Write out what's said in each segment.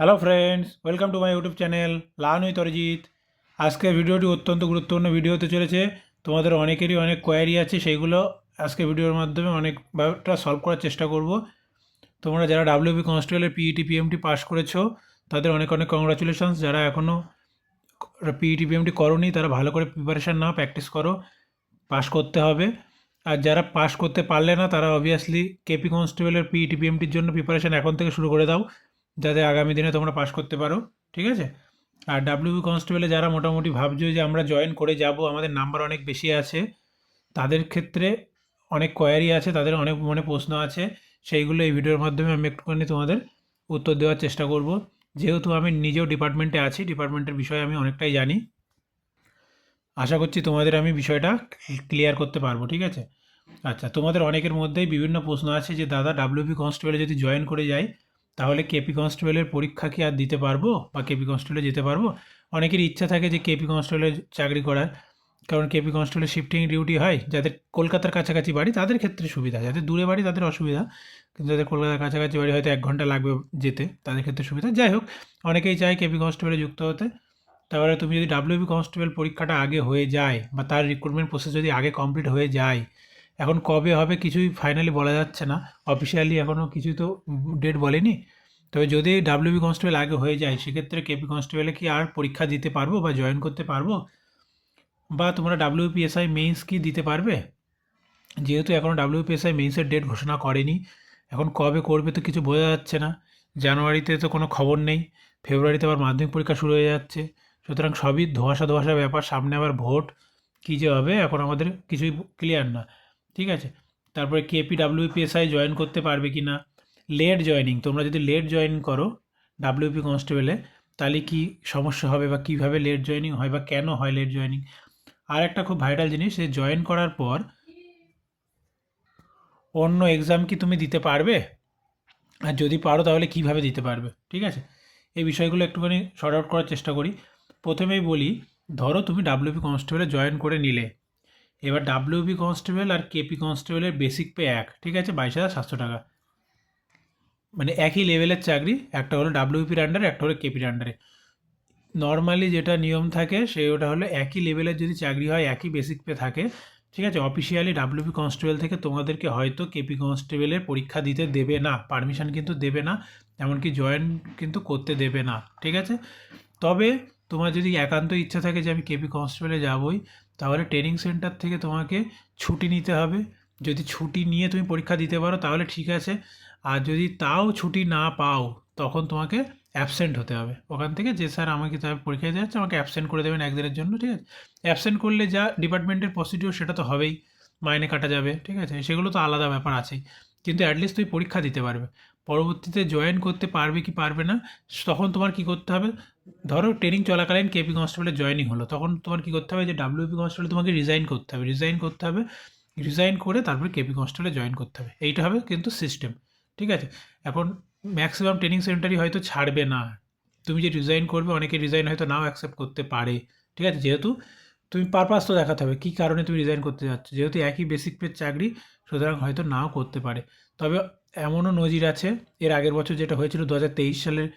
Hello friends welcome to my YouTube channel learn with Arijit আজকের ভিডিওটি অত্যন্ত গুরুত্বপূর্ণ ভিডিও হতে চলেছে। তোমাদের অনেকেরই অনেক কোয়ারি আছে, সেইগুলো আজকে ভিডিওর মাধ্যমে অনেকটা সলভ করার চেষ্টা করব। তোমরা যারা ডাব্লিউবি কনস্টেবলের পিইটি পিএমটি পাস করেছ, তাদের অনেক অনেক কংগ্রাচুলেশনস যারা এখনও পিইটি পিএমটি করোনি, তারা ভালো করে প্রিপারেশান নাও প্র্যাকটিস করো পাস করতে হবে। আর যারা পাস করতে পারলে না, তারা অবভিয়াসলি কেপি কনস্টেবলের পিইটি পিএমটির জন্য প্রিপারেশান এখন থেকে শুরু করে দাও। যাতে আগামী দিনে তোমরা পাশ করতে পারো, ঠিক আছে? আর ডাব্লিউবি কনস্টেবলে যারা মোটামুটি ভাবছ যে আমরা জয়েন করে যাব, আমাদের নাম্বার অনেক বেশি আছে। তাদের ক্ষেত্রে অনেক কোয়ারি আছে, তাদের অনেক মনে প্রশ্ন আছে। সেইগুলো এই ভিডিওর মাধ্যমে আমি একটুখানি তোমাদের উত্তর দেওয়ার চেষ্টা করব। যেহেতু আমি নিজেও ডিপার্টমেন্টে আছি ডিপার্টমেন্টের বিষয়ে আমি অনেকটাই জানি। আশা করছি তোমাদের আমি বিষয়টা ক্লিয়ার করতে পারব, ঠিক আছে? আচ্ছা তোমাদের অনেকের মধ্যেই বিভিন্ন প্রশ্ন আছে যে, দাদা ডাব্লিউবি কনস্টেবলে যদি জয়েন করে যাই তাহলে কেপি কনস্টেবলের পরীক্ষা কি আর দিতে পারব? বা কেপি কনস্টেবলে যেতে পারব? অনেকের ইচ্ছা থাকে যে কেপি কনস্টেবলের চাকরি করার। কারণ কেপি কনস্টেবলের শিফটিং ডিউটি হয়। যাদের কলকাতার কাছাকাছি বাড়ি, তাদের ক্ষেত্রে সুবিধা। যাদের দূরে বাড়ি, তাদের অসুবিধা। কিন্তু যাদের কলকাতার কাছাকাছি বাড়ি, হয়তো এক ঘণ্টা লাগবে যেতে। তাদের ক্ষেত্রে সুবিধা। যাই হোক, অনেকেই চায় কেপি কনস্টেবলে যুক্ত হতে। তাহলে তুমি যদি ডাব্লিউবি কনস্টেবল পরীক্ষাটা আগে হয়ে যায় বা তার রিক্রুটমেন্ট প্রসেস যদি আগে কমপ্লিট হয়ে যায় এখন কবে হবে কিছুই ফাইনালি বলা যাচ্ছে না। অফিসিয়ালি এখনও কিছুই তো ডেট বলেনি। তবে যদি ডাব্লিউবি কনস্টেবল আগে হয়ে যায়, সেক্ষেত্রে কেপি কনস্টেবলে কি আর পরীক্ষা দিতে পারব বা জয়েন করতে পারব? বা তোমরা ডাব্লিউপিএসআই মেইনস কি দিতে পারবে? যেহেতু এখনও ডাব্লিউপিএসআই মেইনসের ডেট ঘোষণা করেনি, এখন কবে করবে তো কিছু বোঝা যাচ্ছে না। জানুয়ারিতে তো কোনো খবর নেই, ফেব্রুয়ারিতে আবার মাধ্যমিক পরীক্ষা শুরু হয়ে যাচ্ছে। সুতরাং সবই ধোয়াশা ধোয়াশা ব্যাপার, সামনে আবার ভোট, কী যে হবে, এখন আমাদের কিছুই ক্লিয়ার না। ঠিক আছে? তারপরে কেপি ডাব্লিউপিএসআই জয়েন করতে পারবে কি না লেট জয়েনিং তোমরা যদি লেট জয়েন করো ডাব্লিউপি কনস্টেবলে তাহলে কি সমস্যা হবে বা কীভাবে লেট জয়েনিং হয় বা কেন হয় লেট জয়েনিং আর একটা খুব ভাইটাল জিনিস সে জয়েন করার পর অন্য এক্সাম কি তুমি দিতে পারবে? আর যদি পারো তাহলে কীভাবে দিতে পারবে? ঠিক আছে? এই বিষয়গুলো একটুখানি শর্ট আউট করার চেষ্টা করি। প্রথমেই বলি, ধরো তুমি ডাব্লিউপি কনস্টেবলে জয়েন করে নিলে। এবার ডাব্লিউপি কনস্টেবল আর কেপি কনস্টেবলের বেসিক পে এক, ঠিক আছে? বাইশ হাজার সাতশো টাকা। মানে একই লেভেলের চাকরি, একটা হলো ডাব্লিউপির আন্ডারে একটা হলো কেপির আন্ডারে নর্মালি যেটা নিয়ম থাকে, সে ওটা হলো একই লেভেলের যদি চাকরি হয়, একই বেসিক পে থাকে, ঠিক আছে? অফিসিয়ালি ডাব্লিউপি কনস্টেবল থেকে তোমাদেরকে হয়তো কেপি কনস্টেবলের পরীক্ষা দিতে দেবে না পারমিশন কিন্তু দেবে না, এমনকি জয়েন কিন্তু করতে দেবে না, ঠিক আছে? তবে তোমার যদি একান্ত ইচ্ছা থাকে যে আমি কেপি কনস্টেবলে যাবই তাহলে ট্রেনিং সেন্টার থেকে তোমাকে ছুটি নিতে হবে। যদি ছুটি নিয়ে তুমি পরীক্ষা দিতে পারো, তাহলে ঠিক আছে। আর যদি তাও ছুটি না পাও, তখন তোমাকে অ্যাবসেন্ট হতে হবে। ওখান থেকে যে স্যার আমাকে তার পরীক্ষা দিতে যাচ্ছে, আমাকে অ্যাবসেন্ট করে দেবেন একদিনের জন্য, ঠিক আছে? অ্যাবসেন্ট করলে যা ডিপার্টমেন্টের প্রসিডিওর সেটা তো হবেই। মাইনে কাটা যাবে, ঠিক আছে? সেগুলো তো আলাদা ব্যাপার আছেই। কিন্তু অ্যাটলিস্ট তুই পরীক্ষা দিতে পারবে। পরবর্তীতে জয়েন করতে পারবে কি পারবে না, তখন তোমার কি করতে হবে? ধরো ট্রেনিং চলাকালীন কেপি কনস্টেবলের জয়েনিং হলো, তখন তোমার কি করতে হবে? যে ডাব্লিউপি কনস্টেবল তোমাকে রিজাইন করতে হবে রিজাইন করতে হবে রিজাইন করে তারপরে কেপি কনস্টেবলে জয়েন করতে হবে। এইটা হবে কিন্তু সিস্টেম ঠিক আছে? এখন ম্যাক্সিমাম ট্রেনিং সেন্টারই হয়তো ছাড়বে না, তুমি যে রিজাইন করবে, অনেকে রিজাইন হয়তো নাও অ্যাকসেপ্ট করতে পারে, ঠিক আছে? যেহেতু তুমি পারপাস তো দেখাতে হবে, কী কারণে তুমি রিজাইন করতে যাচ্ছ? যেহেতু একই বেসিক পের চাকরি, সুতরাং হয়তো নাও করতে পারে। তবে এমনও নজির আছে, এর আগের বছর যেটা হয়েছিল দু হাজার তেইশ সালের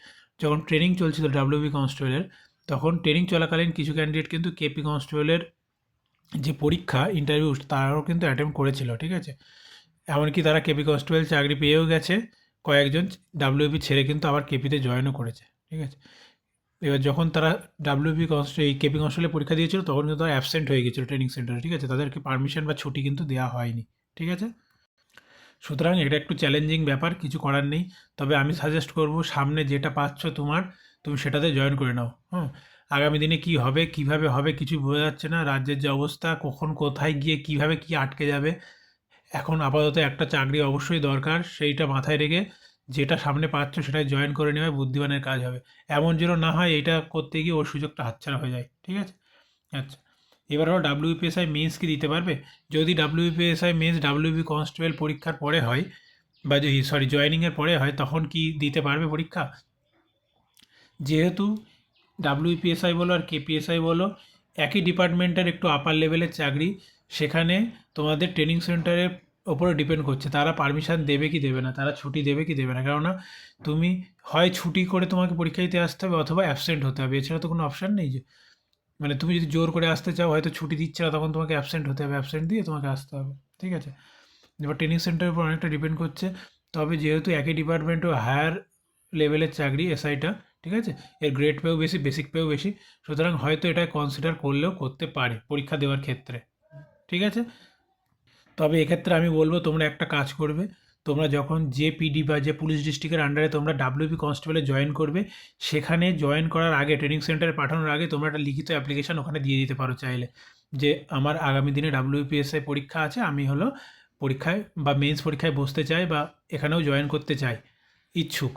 যখন ট্রেনিং চলছিল ডাব্লিউবি কনস্টেবলের তখন ট্রেনিং চলাকালীন কিছু ক্যান্ডিডেট কিন্তু কেপি কনস্টেবলের যে পরীক্ষা ইন্টারভিউ তারাও কিন্তু অ্যাটেম্প করেছিল, ঠিক আছে? এমনকি তারা কেপি কনস্টেবল চাকরি পেয়েও গেছে, কয়েকজন ডাব্লিউপি ছেড়ে কিন্তু আবার কেপিতে জয়েনও করেছে, ঠিক আছে? এবার যখন তারা ডাব্লিউপি কনস্টে এই কেপি কনস্টেবলের পরীক্ষা দিয়েছিল, তখন কিন্তু তারা অ্যাবসেন্ট হয়ে গেছিল ট্রেনিং সেন্টারে ঠিক আছে? তাদেরকে পারমিশন বা ছুটি কিন্তু দেওয়া হয়নি, ঠিক আছে? সুতরাং এটা একটু চ্যালেঞ্জিং ব্যাপার, কিছু করার নেই। তবে আমি সাজেস্ট করব, সামনে যেটা পাচ্ছ তোমার, তুমি সেটাতে জয়েন করে নাও হ্যাঁ আগামী দিনে কি হবে, কীভাবে হবে, কিছু বোঝা যাচ্ছে না, রাজ্যের যে অবস্থা, কখন, কোথায় গিয়ে কীভাবে কি আটকে যাবে। এখন আপাতত একটা চাকরি অবশ্যই দরকার, সেইটা মাথায় রেখে যেটা সামনে পাচ্ছ সেটাই জয়েন করে নেওয়া বুদ্ধিমানের কাজ হবে। এমন যেন না হয় এটা করতে গিয়ে ওর সুযোগটা হাতছাড়া হয়ে যায়, ঠিক আছে? আচ্ছা এবার হলো ডাব্লিউপিএসআই মেন্স কি দিতে পারবে? যদি ডাব্লিউপিএসআই মেন্স ডাব্লিউবি কনস্টেবল পরীক্ষার পরে হয়, বা যদি সরি জয়েনিংয়ের পরে হয়, তখন কি দিতে পারবে পরীক্ষা? যেহেতু ডাব্লিউপিএসআই বলো আর কেপিএসআই বলো, একই ডিপার্টমেন্টের একটু আপার লেভেলের চাকরি, সেখানে তোমাদের ট্রেনিং সেন্টারে ওপরে ডিপেন্ড করছে। তারা পারমিশন দেবে কি দেবে না? তারা ছুটি দেবে কি দেবে না? কেননা তুমি হয় ছুটি করে তোমাকে পরীক্ষা দিতে আসতে হবে অথবা অ্যাবসেন্ট হতে হবে। এছাড়া তো কোনো অপশান নেই যে। মানে তুমি যদি জোর করে আসতে চাও, হয়তো ছুটি দিচ্ছে না, তখন তোমাকে অ্যাবসেন্ট হতে হবে। অ্যাবসেন্ট দিয়ে তোমাকে আসতে হবে। ঠিক আছে? এবার ট্রেনিং সেন্টারের উপর অনেকটা ডিপেন্ড করছে। তবে যেহেতু একই ডিপার্টমেন্টও হায়ার লেভেলের চাকরি এসআইটা ঠিক আছে? এর গ্রেড পেও বেশি বেসিক পেও বেশি। সুতরাং হয়তো এটা কনসিডার করলেও করতে পারে পরীক্ষা দেওয়ার ক্ষেত্রে। ঠিক আছে? তবে এক্ষেত্রে আমি বলব তোমরা একটা কাজ করবে। তোমরা যখন যে পিডি বা যে পুলিশ ডিস্ট্রিক্টের আন্ডারে তোমরা ডাব্লিউপি কনস্টেবলে জয়েন করবে, সেখানে জয়েন করার আগে ট্রেনিং সেন্টারে পাঠানোর আগে তোমরা একটা লিখিত অ্যাপ্লিকেশন ওখানে দিয়ে দিতে পারো চাইলে। যে আমার আগামী দিনে ডাব্লিউপিএসআই পরীক্ষা আছে, আমি হলো পরীক্ষায় বা মেন্স পরীক্ষায় বসতে চাই বা এখানেও জয়েন করতে চাই, ইচ্ছুক।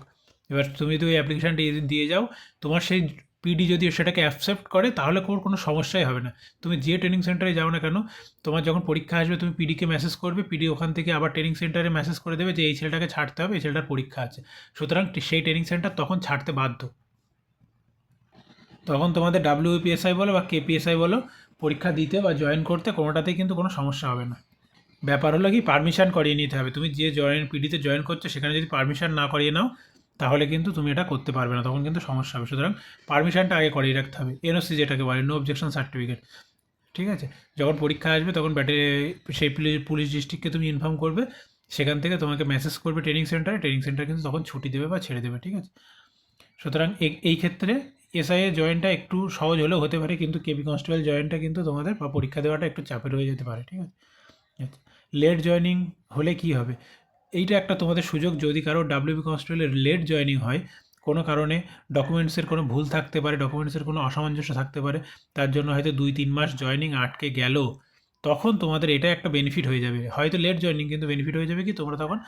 এবার তুমি যদি ওই অ্যাপ্লিকেশানটি দিয়ে যাও, তোমার সেই পিডি যদি সেটাকে অ্যাকসেপ্ট করে, তাহলে কোনো কোনো সমস্যাই হবে না। তুমি যে ট্রেনিং সেন্টারে যাও না কেন, তোমার যখন পরীক্ষা আসবে, তুমি পিডিকে মেসেজ করবে পিডি ওখান থেকে আবার ট্রেনিং সেন্টারে মেসেজ করে দেবে যে, এই ছেলেটাকে ছাড়তে হবে, এই ছেলেটার পরীক্ষা আছে। সুতরাং সেই ট্রেনিং সেন্টার তখন ছাড়তে বাধ্য। তখন তোমাদের ডাব্লিউপিএসআই বলো বা কেপিএসআই বলো, পরীক্ষা দিতে বা জয়েন করতে কোনোটাতেই কিন্তু কোনো সমস্যা হবে না। ব্যাপার হলো কি পারমিশন করিয়ে নিতে হবে। তুমি যে জয়েন পিডিতে জয়েন করছ, সেখানে যদি পারমিশন না করিয়ে নাও তাহলে কিন্তু তুমি এটা করতে পারবে না, তখন কিন্তু সমস্যা হবে। সুতরাং পারমিশনটা আগে করিয়ে রাখতে হবে। এনওসি যেটাকে বলে নো অবজেকশন সার্টিফিকেট ঠিক আছে? যখন পরীক্ষা আসবে, তখন ব্যাটারি সেই পুলিশ ডিস্ট্রিক্টকে তুমি ইনফর্ম করবে। সেখান থেকে তোমাকে মেসেজ করবে ট্রেনিং সেন্টারে ট্রেনিং সেন্টার কিন্তু তখন ছুটি দেবে বা ছেড়ে দেবে, ঠিক আছে? সুতরাং এই ক্ষেত্রে এসআইএ জয়েনটা একটু সহজ হলেও হতে পারে, কিন্তু কেবি কনস্টেবল জয়েনটা কিন্তু তোমাদের বা পরীক্ষা দেওয়াটা একটু চাপের হয়ে যেতে পারে, ঠিক আছে? লেট জয়নিং হলে কি হবে? এইটা একটা তোমাদের সুযোগ যদি কারও ডাব্লিউবি কনস্টেবলের লেট জয়নিং হয়, কোনো কারণে ডকুমেন্টসের কোনো ভুল থাকতে পারে ডকুমেন্টসের কোনো অসামঞ্জস্য থাকতে পারে, তার জন্য হয়তো দুই তিন মাস জয়নিং আটকে গেল, তখন তোমাদের এটা একটা বেনিফিট হয়ে যাবে। হয়তো লেট জয়নিং কিন্তু বেনিফিট হয়ে যাবে কি? তোমরা তখন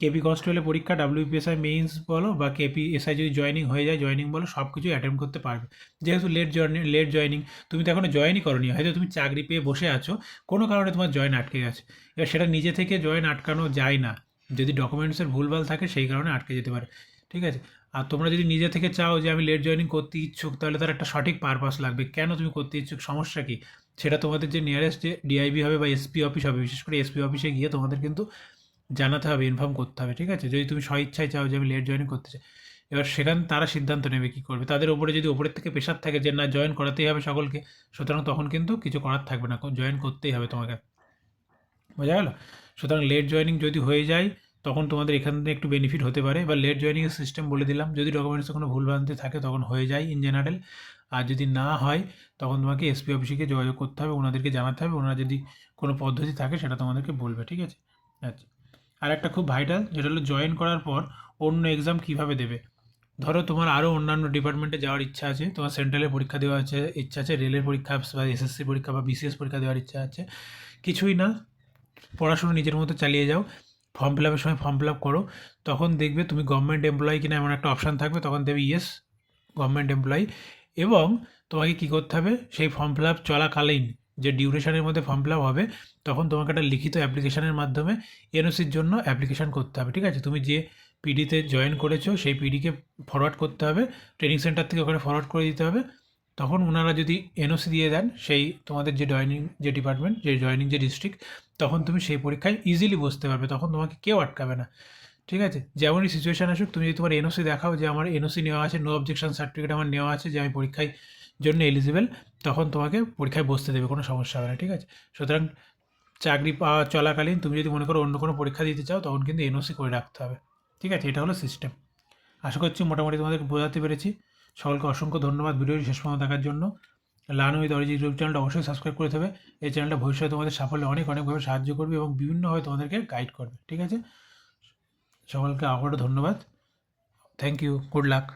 কেপি কনস্টেবলের পরীক্ষা ডাব্লিউপিএসআই মেইনস বলো বা কেপি এসআই যদি জয়নিং হয়ে যায় জয়নিং বলো সব কিছুই অ্যাটেম্প করতে পারবে। যেহেতু লেট জয়নিং লেট জয়নিং তুমি তো এখনও জয়েনই করনি, হয়তো তুমি চাকরি পেয়ে বসে আছো, কোনো কারণে তোমার জয়েন আটকে গেছে। এবার সেটা নিজে থেকে জয়েন আটকানো যায় না। যদি ডকুমেন্টসের ভুলভাল থাকে সেই কারণে আটকে যেতে পারে। ঠিক আছে? আর তোমরা যদি নিজে থেকে চাও যে আমি লেট জয়েনিং করতে ইচ্ছুক, তাহলে তার একটা সঠিক পারপাস লাগবে। কেন তুমি করতে ইচ্ছুক? সমস্যা কী? সেটা তোমাদের যে নিয়ারেস্ট যে ডিআইবি হবে বা এসপি অফিস হবে, বিশেষ করে এসপি অফিসে গিয়ে তোমাদের কিন্তু জানাতে হবে ইনফর্ম করতে হবে, ঠিক আছে? যদি তুমি স্বইচ্ছায় চাও যে আমি লেট জয়েন করতে চাই, এবার সেখানে তারা সিদ্ধান্ত নেবে কী করবে। তাদের ওপরে যদি ওপরের থেকে প্রেশার থাকে যে না জয়েন করাতেই হবে সকলকে, সুতরাং তখন কিন্তু কিছু করার থাকবে না জয়েন করতেই হবে তোমাকে। বোঝা গেল? সুতরাং লেট জয়েনিং যদি হয়ে যায়, তখন তোমাদের এখান থেকে একটু বেনিফিট হতে পারে। বা লেট জয়েনিংয়ের সিস্টেম বলে দিলাম, যদি ডকুমেন্টসে কোনো ভুলভ্রান্তি থাকে, তখন হয়ে যায় ইন জেনারেল আর যদি না হয়, তখন তোমাকে এসপি অফিসে যোগাযোগ করতে হবে, ওনাদেরকে জানাতে হবে, ওনারা যদি কোনো পদ্ধতি থাকে, সেটা তোমাদেরকে বলবে, ঠিক আছে? আচ্ছা। আর একটা খুব ভাইটাল যেটা হলো জয়েন করার পর অন্য এক্সাম কীভাবে দেবে? ধরো তোমার আরও অন্যান্য ডিপার্টমেন্টে যাওয়ার ইচ্ছা আছে, তোমার সেন্ট্রালের পরীক্ষা দেওয়ার আছে ইচ্ছা আছে রেলের পরীক্ষা বা এসএসসি পরীক্ষা বা বিসিএস পরীক্ষা দেওয়ার ইচ্ছা আছে, কিছুই না। পড়াশুনো নিজের মতো চালিয়ে যাও। ফর্ম ফিল আপের সময় ফর্ম ফিল আপ করো। তখন দেখবে তুমি গভর্নমেন্ট এমপ্লয়ি কিনা এমন একটা অপশান থাকবে। তখন দেবে ইয়েস গভর্নমেন্ট এমপ্লয়ি এবং তোমাকে কী করতে হবে? সেই ফর্ম ফিল আপ চলাকালীন যে ডিউরেশনের মধ্যে ফর্ম ফিল আপ হবে, তখন তোমাকে একটা লিখিত অ্যাপ্লিকেশনের মাধ্যমে এনওসির জন্য অ্যাপ্লিকেশান করতে হবে। ঠিক আছে? তুমি যে পিডিতে জয়েন করেছ, সেই পিডিকে ফরওয়ার্ড করতে হবে। ট্রেনিং সেন্টার থেকে ওখানে ফরওয়ার্ড করে দিতে হবে। তখন ওনারা যদি এনওসি দিয়ে দেন, সেই তোমাদের যে জয়নিং যে ডিপার্টমেন্ট যে জয়নিং যে ডিস্ট্রিক্ট তখন তুমি সেই পরীক্ষায় ইজিলি বসতে পারবে, তখন তোমাকে কেউ আটকাবে না। ঠিক আছে? যেমনই সিচুয়েশান আসুক, তুমি যদি তোমার এনওসি দেখাও যে আমার এনওসি নেওয়া আছে নো অবজেকশন সার্টিফিকেট আমার নেওয়া আছে যে আমি পরীক্ষায় জন্য এলিজিবেল তখন তোমাকে পরীক্ষায় বসতে দেবে, কোনো সমস্যা হবে না, ঠিক আছে? সুতরাং চাকরি পাওয়া চলাকালীন তুমি যদি মনে করো অন্য কোনো পরীক্ষা দিতে চাও, তখন কিন্তু এনওসি করে রাখতে হবে। ঠিক আছে? এটা হলো সিস্টেম আশা করছি মোটামুটি তোমাদেরকে বোঝাতে পেরেছি। সকলকে অসংখ্য ধন্যবাদ ভিডিওটি শেষ পর্যন্ত দেখার জন্য। লার্ন উইথ অরিজিৎ ইউটিউব চ্যানেলটা অবশ্যই সাবস্ক্রাইব করে দেবে। এই চ্যানেলটা ভবিষ্যতে তোমাদের সাফল্যে অনেক অনেকভাবে সাহায্য করবে এবং বিভিন্নভাবে তোমাদেরকে গাইড করবে, ঠিক আছে? সকলকে আবারও ধন্যবাদ। Thank you good luck